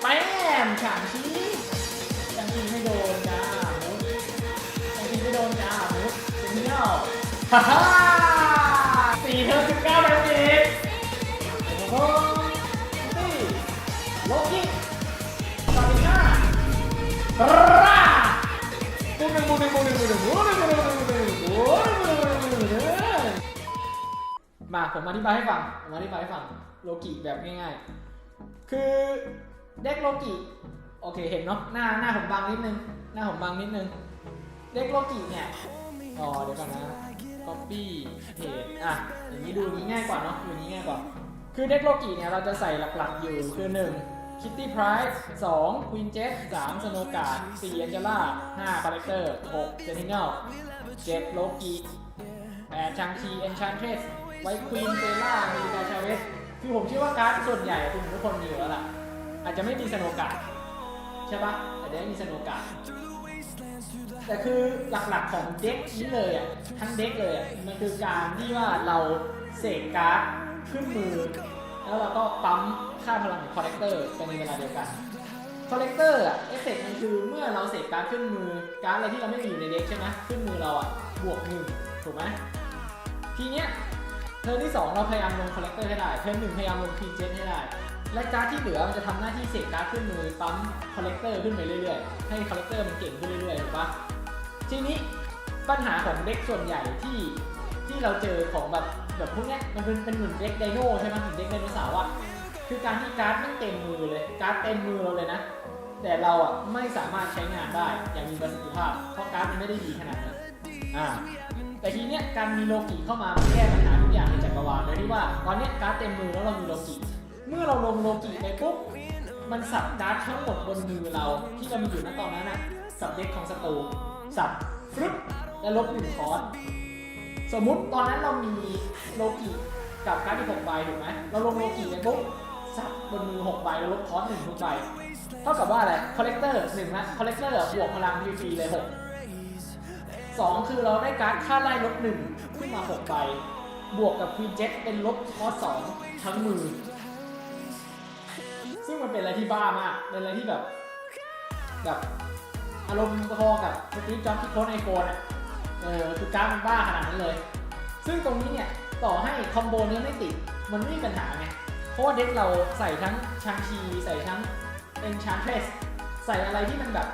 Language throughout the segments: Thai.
แปมฉามชี้ยังอีไม่โดนจ้าหมูยังอีไม่โดนจ้าหมูเป็นเงี้ยวฮ่าฮ่าสี่เธอสิบเก้าไปอีกโอ้โหนี่โลกิซาบิน่าร่าบูมหนึ่งบูมหนึ่งบูมหนึ่งบูมหนึ่งบูมหนึ่งบูมหนึ่งบูมหนึ่งบูมหนึ่งมาผมอธิบายให้ฟังผมอธิบายให้ฟังโลกิแบบง่ายๆ คือ เด็กโลกิโอเคเห็นเนาะหน้าหน้าผมบางนิดนึง หน้าผมบางนิดนึง เด็กโลกิเนี่ยอ๋อเดี๋ยวก่อนนะ copy เพจอะอย่างนี้ดูงนี้ง่ายกว่าเนาะดูอย่างนี้ง่ายกว่า คือเด็กโลกิเนี่ยเราจะใส่หลักๆอยู่คือ1 Kitty Pryde 2 Queen Jet 3 Snow Guard 4 Angela 5 Collector 6 Sentinel 7 Loki 8 Chang-Chi Enchantress White Queen Bella America Chavez คือผมเชื่อว่าการ์ดส่วนใหญ่คุณทุกคนมีอยู่แล้วล่ะ อาจจะไม่มี Snow Guard ใช่ปะอาจจะไม่มี Snow Guard แต่คือหลักๆของเด็กนี้เลยอะทั้งเด็กเลยอะมันคือการที่ว่าเราเสกการ์ดขึ้นมือ แล้วเราก็ปั๊มค่าพลังของคอลเลกเตอร์ไปในเวลาเดียวกันคอลเลกเตอร์อะเอฟเฟกต์มันคือเมื่อเราเสกการ์ดขึ้นมือการ์ดอะไรที่เราไม่มีอยู่ในเด็กใช่ไหมขึ้นมือเราอะบวกหนึ่งถูกไหมทีเนี้ยเทิร์นที่ 2 เราพยายามลงคอลเลกเตอร์ให้ได้ เทิร์นหนึ่งพยายามลงพีเจให้ได้ และการ์ดที่เหลือมันจะทำหน้าที่เสกการ์ดขึ้นมือปั๊มคอลเลกเตอร์ขึ้นไปเรื่อยๆ ให้คอลเลกเตอร์มันเก่งขึ้นเรื่อยๆถูกปะทีนี้ปัญหาของเด็กส่วนใหญ่ที่ที่เราเจอของแบบแบบพวกเนี้ยมันเป็นเป็นเหมือนเด็กไดโนใช่ไหมเหมือนเด็กไดโนเสาร์อะคือการที่การ์ดไม่เต็มมือเลย การ์ดเต็มมือเราเลยนะ แต่เราอะไม่สามารถใช้งานได้อย่างมีประสิทธิภาพ เพราะการ์ดมันไม่ได้ดีขนาดนั้นอ่าแต่ทีเนี้ยการมีโลกิเข้ามาแก้ปัญหาทุกอย่างในจักรวาลโดยที่ว่า ตอนเนี้ยการ์ดเต็มมือแล้วเรามีโลกิ เมื่อเราลงโลกิไปปุ๊บมันสับการ์ดทั้งหมดบนมือเราที่เรามีอยู่ณตอนนั้นอะกับเด็กของศัตรูสับฟรึบแล้วลบหนึ่งคอร์สสมมุติตอนนั้นเรามีโลกิกับการ์ดที่หกใบถูกไหมเราลงโลกิไปปุ๊บสับบนมือหกใบแล้วลบคอร์สหนึ่งทุกใบเท่ากับว่าอะไรคอลเลกเตอร์หนึ่งนะคอลเลกเตอร์บวกพลังฟรีเลยหกสองคือเราได้การ์ดค่าไล่ลบหนึ่งขึ้นมาหกใบบวกกับควีนเจ็ตเป็นลบคอร์สสองทั้งมือ ซึ่งมันเป็นอะไรที่บ้ามาก เป็นอะไรที่แบบ แบบอารมณ์พอกับสตีฟจ็อบที่โค้ดไอโฟนอะ เออคือการมันบ้าขนาดนั้นเลย ซึ่งตรงนี้เนี่ยต่อให้คอมโบนี้ไม่ติด มันไม่มีปัญหาไง เพราะว่าเด็กเราใส่ทั้งชางชีใส่ทั้งเอนชานเทสใส่อะไรที่มันแบบ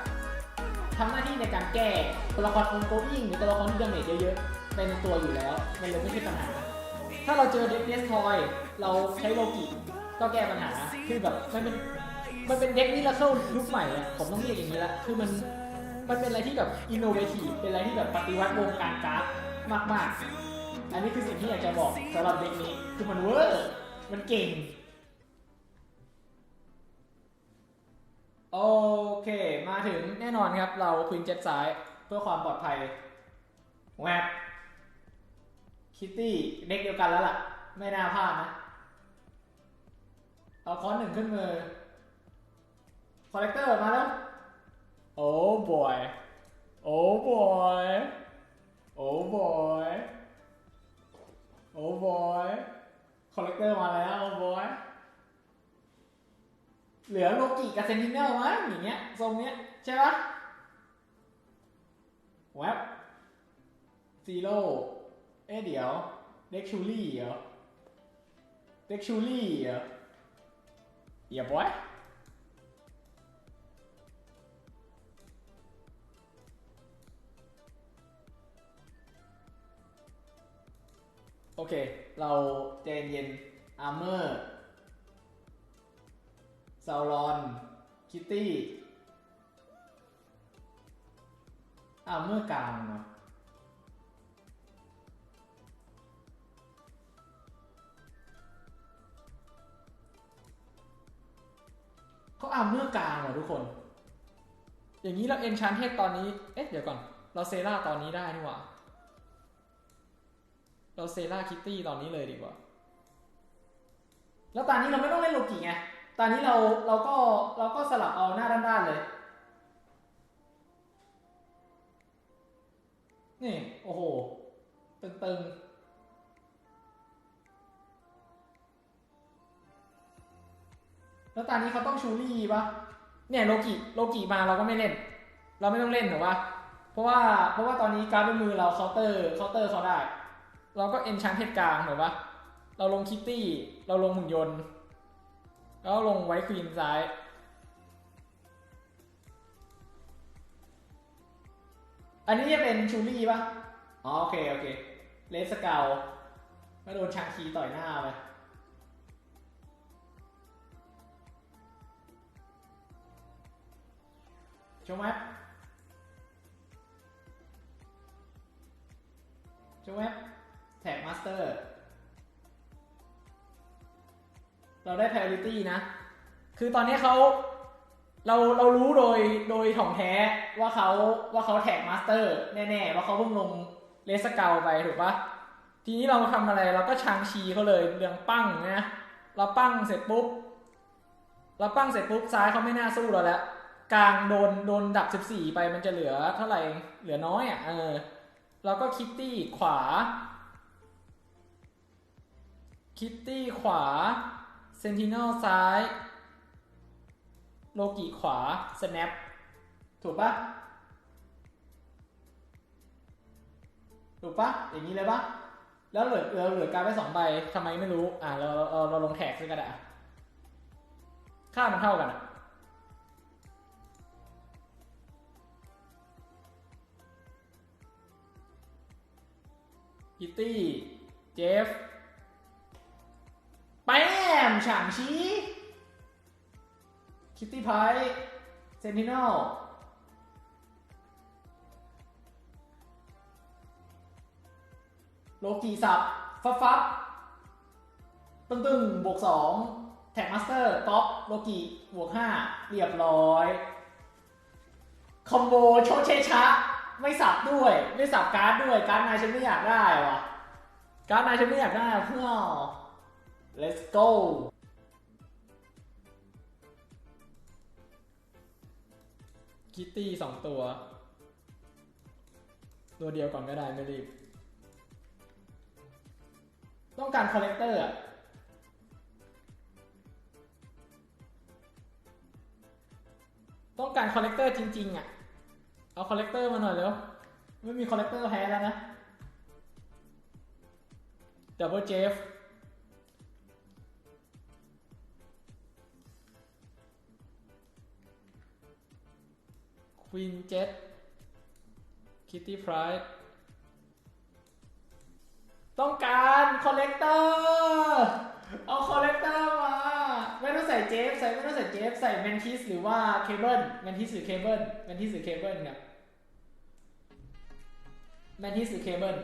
ทำหน้าที่ในการแก้ตัวละครอนโกอิงหรือตัวละครที่ดาเมจเยอะๆเป็นตัวอยู่แล้ว มันเลยไม่ใช่ปัญหา ถ้าเราเจอเด็กเดสทอย เราใช้โลกิ ก็แก้ปัญหาคือแบบมันเป็นมันเป็นเด็กนี่ละเข้ายุคใหม่อะผมต้องเรียกอย่างนี้ละคือมันมันเป็นอะไรที่แบบอินโนเวทีฟเป็นอะไรที่แบบปฏิวัติวงการการ์ดมากๆ อันนี้คือสิ่งที่อยากจะบอกสำหรับเด็กนี้คือมันเวอร์มันเก่ง โอเค มาถึงแน่นอนครับ เราควินเจ็ตซ้ายเพื่อความปลอดภัยแวบคิตตี้เด็กเดียวกันแล้วล่ะ ไม่น่าพลาดนะ เอาคอนหนึ่งขึ้นมือคอลเลกเตอร์มาแล้ว โอ้บอยโอ้บอยโอ้บอยโอ้บอยคอลเลกเตอร์มาแล้วโอ้บอยเหลือโลกิกับเซนติเนลมั้งอย่างเงี้ยทรงเนี้ยใช่ปะแวบซีโร่เอ๊ะเดี๋ยว เด็กชูลี่เหรอ เด็กชูลี่เหรอ อย่าบอยโอเค เราใจนเย็นอาร์เมอร์ซาวรอนคิตตี้อาร์เมอร์กลางเนาะ เขาอาร์เมอร์กลางเหรอทุกคน อย่างนี้เราเอนชานเทสตอนนี้ เอ๊ะเดี๋ยวก่อน เราเซราตอนนี้ได้นี่หว่า เราเซราคิตตี้ตอนนี้เลยดีกว่า แล้วตอนนี้เราไม่ต้องเล่นโลกิไง ตอนนี้เราเราก็เราก็สลับเอาหน้าด้านๆเลย นี่ โอ้โห ตึง แล้วตอนนี้เขาต้องชูรี่ปะเนี่ยโลกิโลกิมาเราก็ไม่เล่น เราไม่ต้องเล่นหรอวะเพราะว่าเพราะว่าตอนนี้การ์ดบนมือเราเคาน์เตอร์เคาน์เตอร์เขาได้ เราก็เอนชันเทดกลางหรอวะเราลงคิตตี้เราลงหุ่นยนต์ แล้วลงไวท์ควีนซ้ายอันนี้จะเป็นชูรี่ปะอ๋อโอเค โอเค เลสเกลไมาโดนชางคีต่อยหน้าไป ชมแวบชมแวบแท็กมาสเตอร์ เราได้ priority นะ คือตอนนี้เขาเราเรารู้โดยโดยถ่องแท้ว่าเขาว่าเขาแท็กมาสเตอร์แน่ๆ ว่าเขาเพิ่งลงเลสเกลไปถูกปะทีนี้เราทำอะไรเราก็ชางชีเขาเลยเรืองปั้งนะเราปั้งเสร็จปุ๊บ เราปั้งเสร็จปุ๊บซ้ายเขาไม่น่าสู้เราแล้ว กลางโดนโดนดับ14ไปมันจะเหลือเท่าไหร่เหลือน้อยอะเออเราก็คิตตี้ขวา คิตตี้ขวาเซนติเนลซ้าย โลกิขวาสแนปถูกปะถูกปะอย่างนี้เลยปะแล้วเหลือเราเหลือการไปสองใบทำไมไม่รู้ อ่าเราเราเราลงแท็กซึ่งก็ได้อะค่ามันเท่ากันอะ คิตตี้เจฟแปมฉางชีคิตตี้ไพเซนติเนลโลกีสับฟับฟับตึ้งตึ้งบวกสองแท็กมาสเตอร์ป๊อปโลกีบวกห้าเรียบร้อย คอมโบโชเชชะ ไม่สับด้วย ไม่สับการ์ดด้วย การ์ดนายฉันไม่อยากได้วะการ์ดนายฉันไม่อยากได้เพื่อ let's go คิตตี้สองตัว ตัวเดียวก่อนก็ได้ไม่รีบ ต้องการคอลเลกเตอร์อะต้องการคอลเลกเตอร์จริง ๆ อะ เอาคอลเลกเตอร์มาหน่อยเร็วไม่มีคอลเลกเตอร์แพ้แล้วนะดับเบิลเจฟควีนเจ็ตคิตตี้พรายต้องการคอลเลกเตอร์ เอาคอลเลกเตอร์มา ไม่ต้องใส่เจฟใส่ไม่ต้องใส่เจฟใส่แมนทิสหรือว่าเคเบิลแมนทิสหรือเคเบิลแมนทิสหรือเคเบิลครับแมนทิสหรือเคเบิล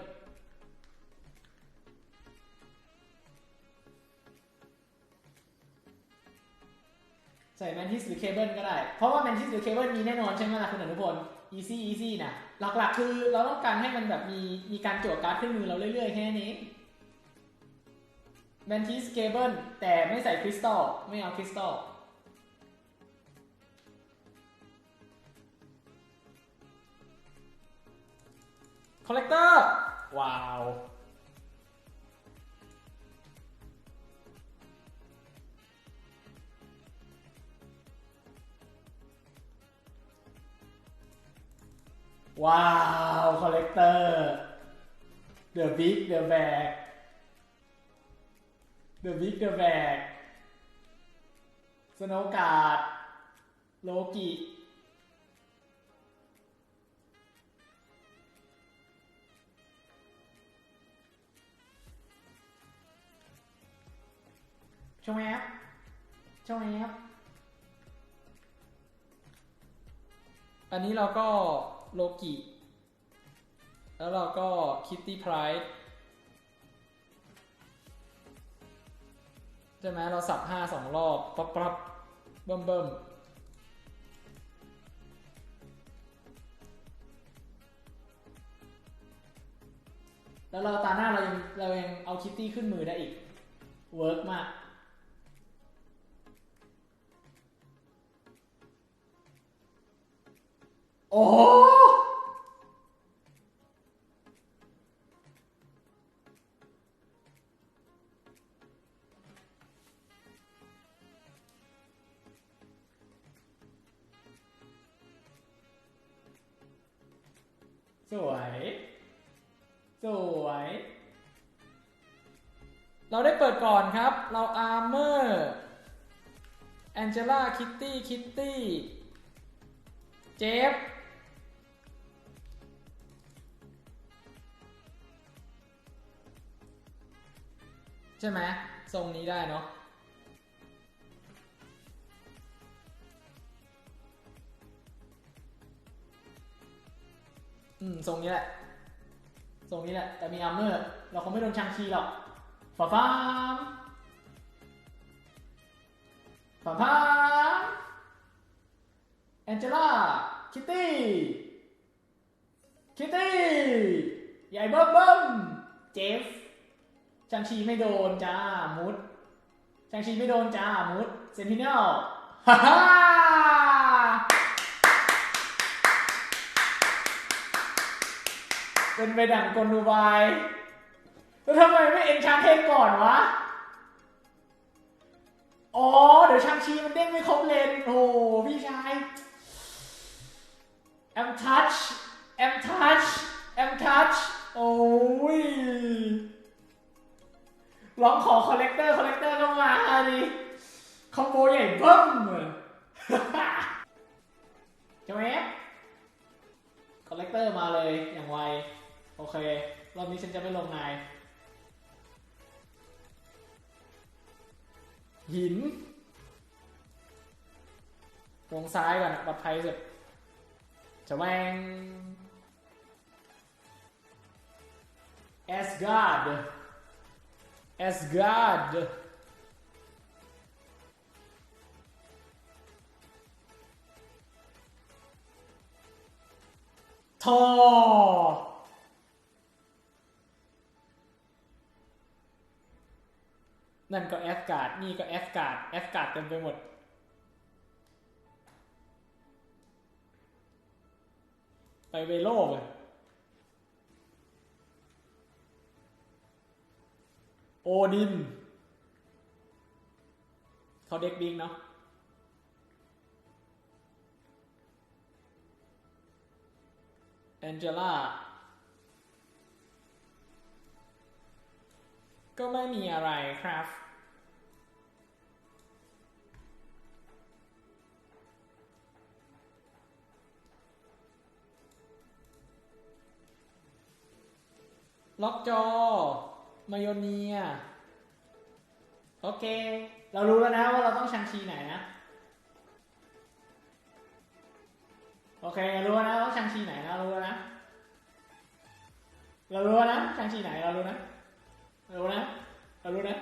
ใส่แมนทิสหรือเคเบิลก็ได้ เพราะว่าแมนทิสหรือเคเบิลมีแน่นอนใช่ไหมล่ะคุณอนุพล easy easy นะหลักๆ คือเราต้องการให้มันแบบมีมีการจั่วการ์ดขึ้นมือเราเรื่อยๆ แค่นี้ แมนทิสเคเบิลแต่ไม่ใส่คริสตัลไม่เอาคริสตัลคอลเลกเตอร์ ว้าวว้าว คอลเลกเตอร์ The Big The Bag The Big The Bag สโนการ์ดโลกิ ช่องแอปช่องแอปอันนี้เราก็โลกิ แล้วเราก็คิตตี้ไพร์ ใช่ไหมเราสับห้าสองรอบปั๊บปั๊บเบิ่มเบิ่มแล้วเราตาหน้าเรายังเรายังเอาคิตตี้ขึ้นมือได้อีก เวิร์กมาก เราอาร์เมอร์แองเจล่าคิตตี้คิตตี้เจฟใช่ไหมทรงนี้ได้เนาะอืมทรงนี้แหละทรงนี้แหละ แต่มีอาร์เมอร์ เราคงไม่โดนชังชีหรอกฝาฟ้าม ฝาฟ้ามแองเจล่า คิตตี้ คิตตี้ใหญ่เบิ้มเบิ้มเจฟชังชีไม่โดนจ้า มุดชังชีไม่โดนจ้า มุดเซนติเนลฮ่าฮ่าเป็นไปดั่งกลดูไบแล้วทำไมไม่เอ็นชาเทนก่อนวะ อ๋อ เดี๋ยวชางชีมันเด้งไม่ครบเลน โอ้พี่ชาย แอมทัช แอมทัช แอมทัช โอ้ยร้องขอคอลเลกเตอร์ คอลเลกเตอร์ก็มาดิคอมโบใหญ่เบิ้มใช่ไหมคอลเลกเตอร์มาเลยอย่างไว โอเค รอบนี้ฉันจะไม่ลงนาย หินลงซ้ายก่อนอะปลอดภัยสุดจะแวงเอสการ์ดเอสการ์ดทอ นั่นก็แอสการ์ดนี่ก็แอสการ์ดแอสการ์ดเต็มไปหมด ไปเวโลเลยโอดิน เขาเด็กบิ๊กเนาะแองเจล่า ก็ไม่มีอะไรครับ ล็อกจอ มายอเนีย โอเค เรารู้แล้วนะว่าเราต้องชังชีไหนนะ โอเค รู้แล้วนะว่าชังชีไหนนะ รู้แล้วนะ เรารู้แล้วนะชังชีไหน เรารู้นะ เรารู้นะเรารู้นะ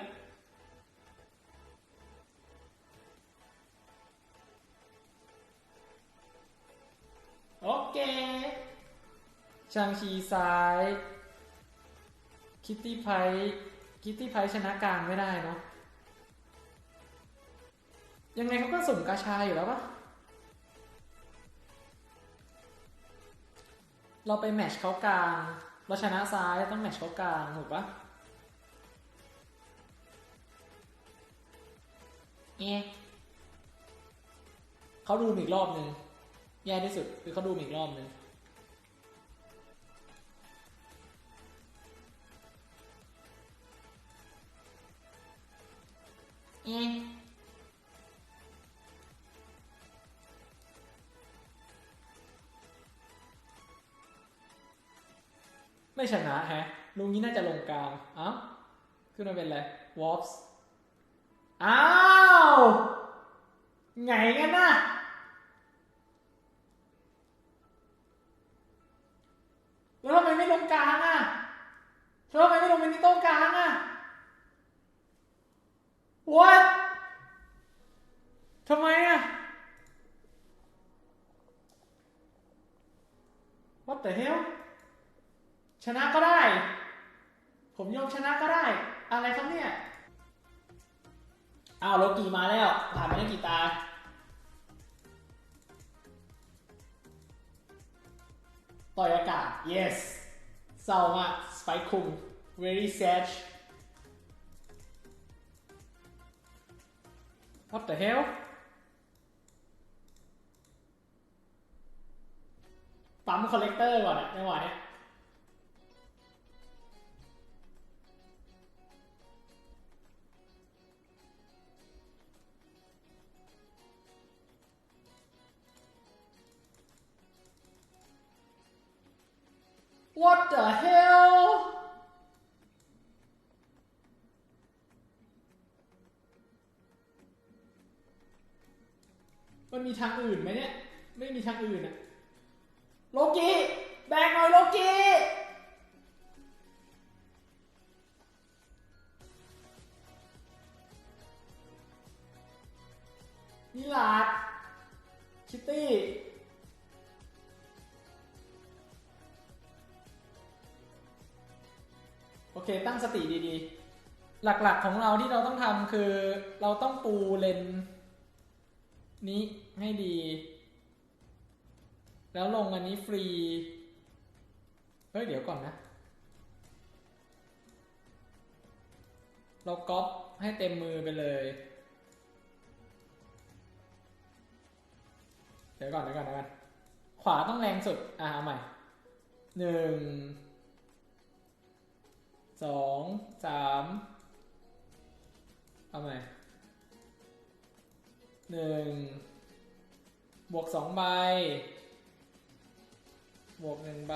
โอเคชังชีซ้าย คิตตี้ไพคิตตี้ไพชนะกลางไม่ได้เนาะยังไงเขาก็สุ่มกาชาอยู่แล้วปะเราไปแมชเขากลาง เราชนะซ้ายต้องแมชเขากลางถูกปะ เอะเขาดูมอีกรอบหนึ่งแย่ที่สุดคือเขาดูมอีกรอบหนึ่งเอะไม่ชนะแฮะลุงนี้น่าจะลงกลางเอ้าขึ้นมาเป็นอะไรวอล์ฟส์ อ้าวไงกันนะแล้วทำไมไม่ลงกลางอะแล้วทำไมไม่ลงเป็นนิโต้กลางอะ What ทำไมอะ What the hell ชนะก็ได้ ผมยอมชนะก็ได้ อะไรครับเนี่ย อ้าวโลกีมาแล้ว ผ่านไปได้กี่ตา ต่อยอากาศ yes เศร้ามากสไปคุม very sad what the hell ปปั๊มคอลเลกเตอร์ก่อนอะจังหวะเนี้ย What the hell มันมีทางอื่นไหมเนี่ย ไม่มีทางอื่นอะโลกิ แบกหน่อยโลกิ เคตั้งสติดีๆ หลักๆของเราที่เราต้องทำคือ เราต้องปูเลนนี้ให้ดี แล้วลงอันนี้ฟรี เฮ้ย เดี๋ยวก่อนนะ เราก๊อปให้เต็มมือไปเลย เดี๋ยวก่อนเดี๋ยวก่อนเดี๋ยวก่อนขวาต้องแรงสุด อะเอาใหม่หนึ่ง สองสามเอาใหม่หนึ่งบวกสองใบบวกหนึ่งใบ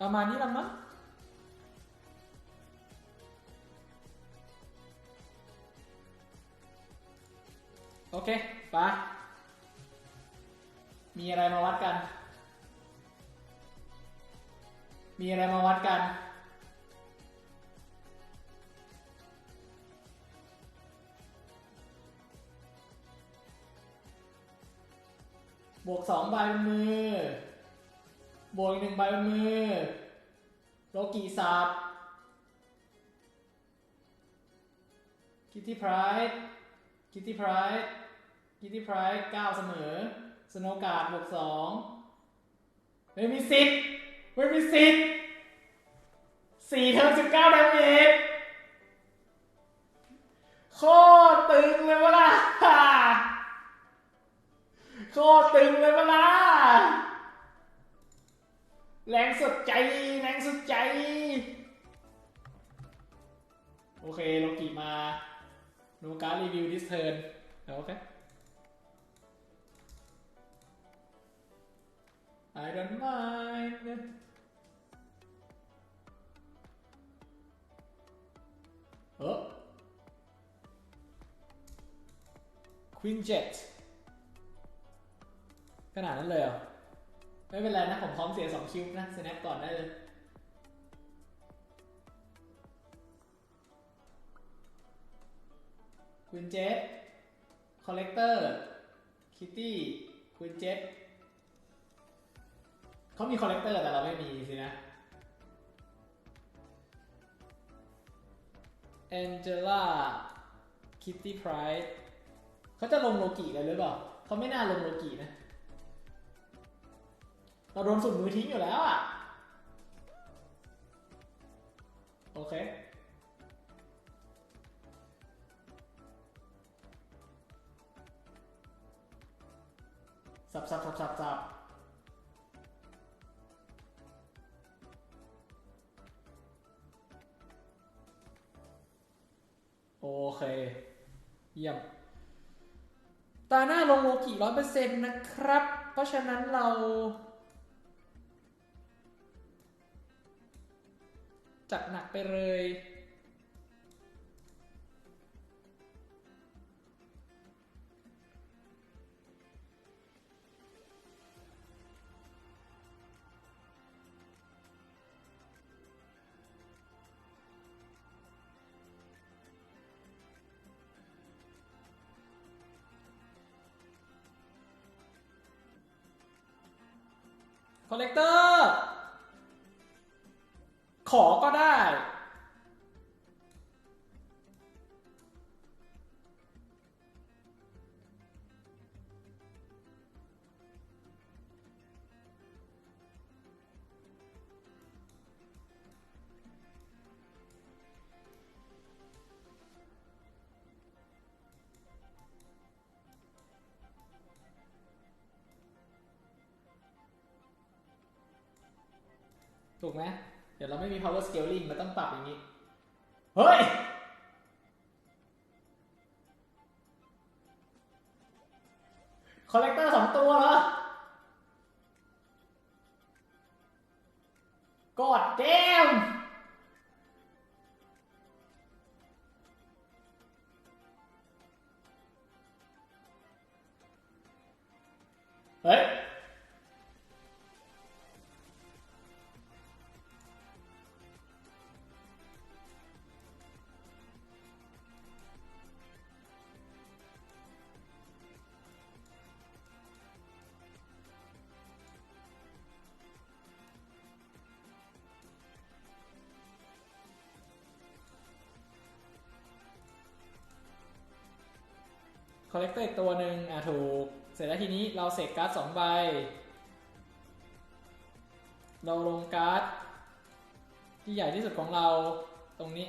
ประมาณนี้ละมั้งโอเค ไป มีอะไรมาวัดกัน มีอะไรมาวัดกัน บวกสองใบบนมือ บวกอีกหนึ่งใบบนมือ โลกีสับคิตตี้ไพร์คิตตี้ไพร์คิตตี้ไพร์เก้าเสมอ สโนการ์ดบวกสองไม่มีสิทธิ์ไม่มีสิทธิ์สี่เทิร์นสิบเก้าดาเมจโคตรตึงเลยวะล่ะโคตรตึงเลยวะล่ะแรงสุดใจ แรงสุดใจ โอเคโลกิมาโนการรีวิวดิสเทิร์นโอเค I don't mind เออ Queen Jet ขนาดนั้นเลยเหรอ ไม่เป็นไรนะ ผมพร้อมเสียสองคิวนะ snap ก่อนได้เลย Queen Jet Collector Kitty Queen Jet เขามีคอลเลกเตอร์แต่เราไม่มีสินะ Angela Kitty Pride เขาจะลงโลกิเลยหรือเปล่าเขาไม่น่าลงโลกินะ เราโดนสุ่มมือทิ้งอยู่แล้วอะ โอเคสับสับสับสับสับ โอเค เยี่ยม ตาหน้าลงโลกี่ร้อยเปอร์เซ็นต์นะครับ เพราะฉะนั้นเรา จัดหนักไปเลย คอลเลกเตอร์ ขอก็ได้ ถูกไหมเดี๋ยวเราไม่มี power scaling เราต้องปรับอย่างนี้ เฮ้ย คอลเลกเตอร์อีกตัวหนึ่งอะถูก เสร็จแล้วทีนี้เราเสกการ์ดสองใบ เราลงการ์ดที่ใหญ่ที่สุดของเราตรงนี้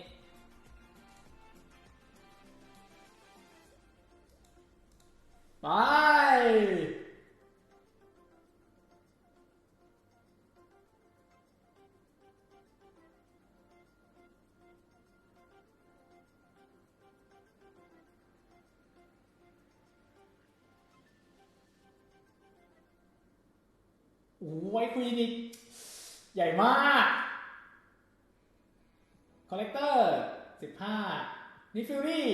โอ้ยควีนอีกใหญ่มากคอลเลกเตอร์สิบห้านิฟิลลี่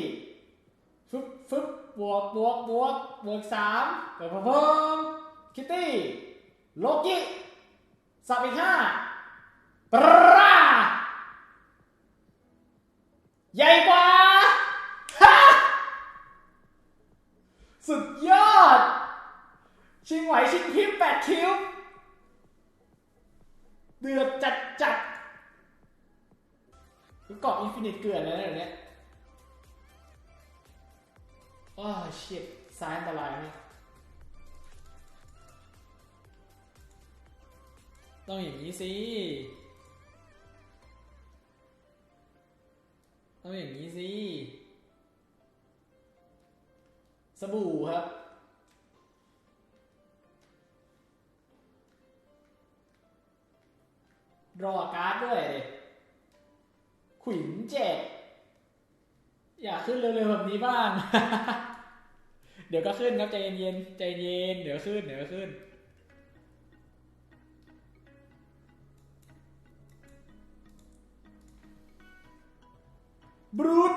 ฟึบฟึบบวกบวกบวกบวกสามเปิดเพิ่มคิตตี้โลกิสับอีกห้าปราใหญ่กว่าสุดยอด ชิงไหวชิงพริบแปดคิว เดือดจัดจัดคือเกาะอินฟินิตเกลือนแล้วเนี่ยเดี๋ยอ้าวชิตซ้ายอันตรายนี่ต้องอย่างนี้สิ ต้องอย่างนี้สิ สบู่ครับ รอการ์ดด้วยดิขุนเจ็ดอยากขึ้นเร็วๆแบบนี้บ้าง เดี๋ยวก็ขึ้นครับใจเย็นๆใจเย็นเดี๋ยวขึ้นเดี๋ยวขึ้น บรูท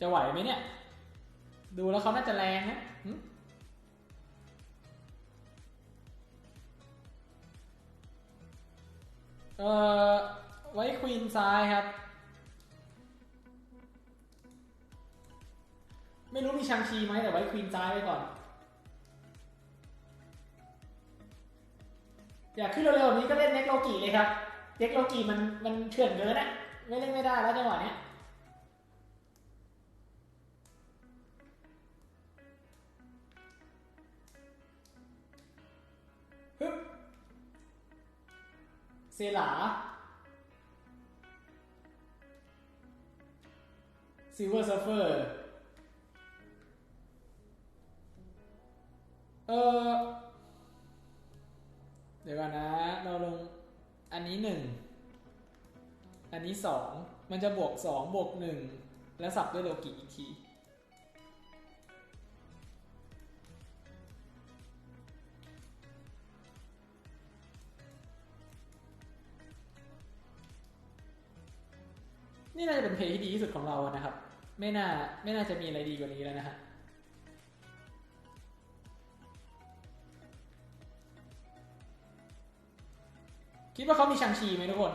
จะไหวไหมเนี่ย ดูแล้วเขาน่าจะแรงนะ เอ่อไว้ควีนซ้ายครับ ไม่รู้มีชังชีไหมแต่ไว้ควีนซ้ายไว้ก่อน อยากขึ้นเร็วๆนี้ก็เล่นเน็กโลกีเลยครับเน็กโลกีมันมันเถื่อนเกินอะไม่เล่นไม่ได้แล้วจังหวะเนี้ย เซลาซิลเวอร์เซฟเฟอร์เออเดี๋ยวก่อนนะ เราลงอันนี้หนึ่งอันนี้สองมันจะบวกสองบวกหนึ่งแล้วสับด้วยโลกิอีกที นี่น่าจะเป็นเพลย์ที่ดีที่สุดของเรานะครับ ไม่น่าไม่น่าจะมีอะไรดีกว่านี้แล้วนะฮะคิดว่าเขามีชังชีไหมทุกคน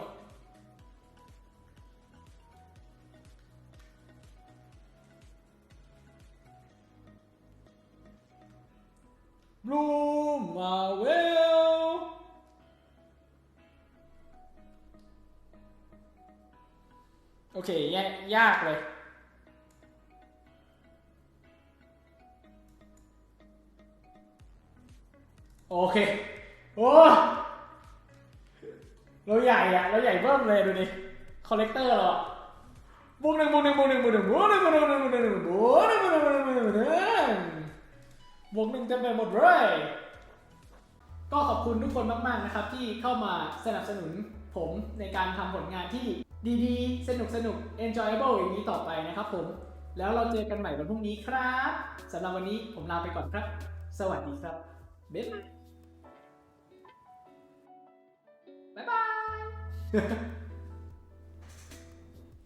บลู โอเคแยยากเลย โอเค โอ้เราใหญ่อะเราใหญ่เพิ่มเลยดูดิคอลเลกเตอร์เราอบวกหนึ่งบวกหนึ่งบวกหนึ่งบวกหนึ่งบวกหนึ่งบวกหนึ่งบวกหนึ่งบวกหนึ่งบวกหนึ่งบวกหนึ่งบวกหนึ่งบวกหนึ่งบวกหนึ่งบวกหนึ่งเต็มไปหมดเลยก็ขอบคุณทุกคนมากๆนะครับที่เข้ามาสนับสนุนผมในการทำผลงานที่ ดีๆ สนุกสนุก enjoyable อย่างนี้ต่อไปนะครับผม แล้วเราเจอกันใหม่วันพรุ่งนี้ครับสำหรับวันนี้ผมลาไปก่อนครับ สวัสดีครับ บ๊ายบาย บ๊ายบาย